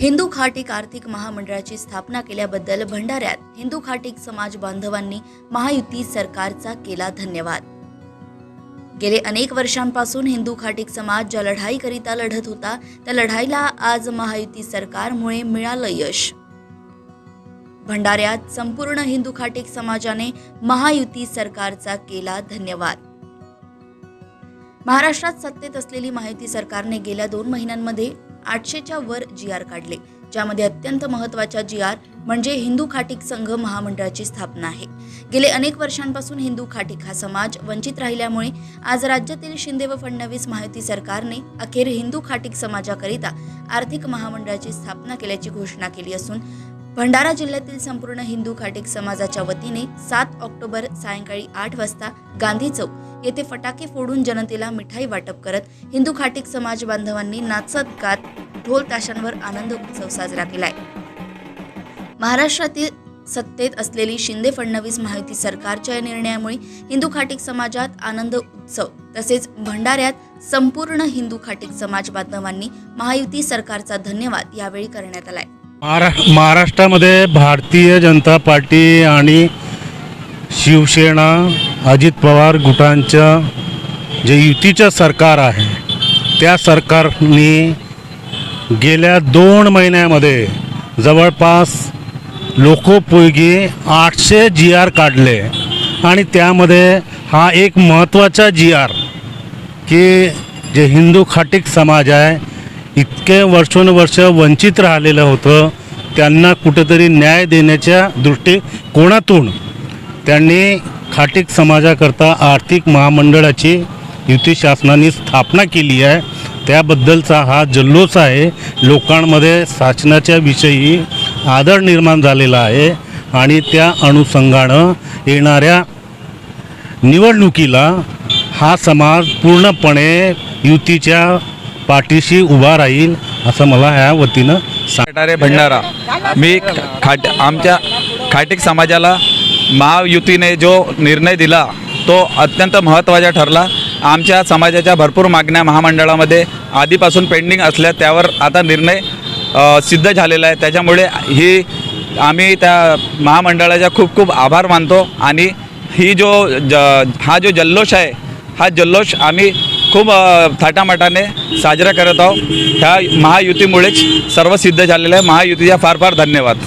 हिंदू खाटीक आर्थिक महामंडळाची स्थापना केल्याबद्दल भंडाऱ्यात हिंदू खाटीक समाज बांधवांनी महायुती सरकारचा केला धन्यवाद. गेले अनेक वर्षांपासून हिंदू खाटीक समाज ज्या लढाईकरिता लढत होता त्या लढाईला आज महायुती सरकारमुळे मिळालं यश. भंडाऱ्यात संपूर्ण हिंदू खाटीक समाजाने महायुती सरकारचा केला धन्यवाद. महाराष्ट्रात सत्तेत असलेली महायुती सरकारने गेल्या दोन महिन्यांमध्ये आठशेच्या वर जी आर काढले ज्यामध्ये अत्यंत महत्त्वाच्या जी आर म्हणजे हिंदू खाटीक संघ महामंडळाची स्थापना आहे. गेले अनेक वर्षांपासून हिंदू खाटीक हा समाज वंचित राहिल्यामुळे आज राज्यातील शिंदे व फडणवीस महायुती सरकारने अखेर हिंदू खाटीक समाजाकरिता आर्थिक महामंडळाची स्थापना केल्याची घोषणा केली असून भंडारा जिल्ह्यातील संपूर्ण हिंदू खाटीक समाजाच्या वतीने सात ऑक्टोबर सायंकाळी आठ वाजता गांधी चौक येथे फटाके फोडून जनतेला मिठाई वाटप करत हिंदू खाटीक समाज बांधवांनी नाचत गात ढोल ताशांवर आनंद उत्सव साजरा केलाय. महाराष्ट्रातील सत्तेत असलेली शिंदे फडणवीस महायुती सरकारच्या या निर्णयामुळे हिंदू खाटिक समाजात आनंद उत्सव तसेच भंडाऱ्यात संपूर्ण हिंदू खाटीक समाज बांधवांनी महायुती सरकारचा धन्यवाद यावेळी करण्यात आलाय. महारा महाराष्ट्रामध्ये भारतीय जनता पार्टी आणि शिवसेना अजित पवार गुटांचं जे युतीचं सरकार आहे त्या सरकारने गेल्या दोन महिन्यामध्ये जवळपास लोकोपयोगी आठशे जी आर काढले. आणि त्यामध्ये हा एक महत्त्वाचा जी आर की जे हिंदू खाटीक समाज आहे इतके वर्षानुवर्ष वंचित राहिलेलं होतं त्यांना कुठेतरी न्याय देण्याच्या दृष्टिकोनातून त्यांनी खाटीक समाजाकरता आर्थिक महामंडळाची युती शासनाने स्थापना केली आहे. त्याबद्दलचा हा जल्लोष आहे. लोकांमध्ये शासनाच्या विषयी आदर निर्माण झालेला आहे आणि त्या अनुषंगानं येणाऱ्या निवडणुकीला हा समाज पूर्णपणे युतीच्या पाठीशी उभा राहील असं मला ह्या वतीनं सांगणारे भंडारा. मी खाट आमच्या खाटीक समाजाला महायुतीने जो निर्णय दिला तो अत्यंत महत्त्वाचा ठरला. आमच्या समाजाच्या भरपूर मागण्या महामंडळामध्ये आधीपासून पेंडिंग असल्या त्यावर आता निर्णय सिद्ध झालेला आहे. त्याच्यामुळे ही आम्ही त्या महामंडळाचा खूप खूप आभार मानतो. आणि ही जो ज हा जो जल्लोष आहे हा जल्लोष आम्ही खूप थाटामाटाने साजरा करत आहोत. ह्या महायुतीमुळेच सर्व सिद्ध झालेलं आहे. महायुतीचा फार फार धन्यवाद.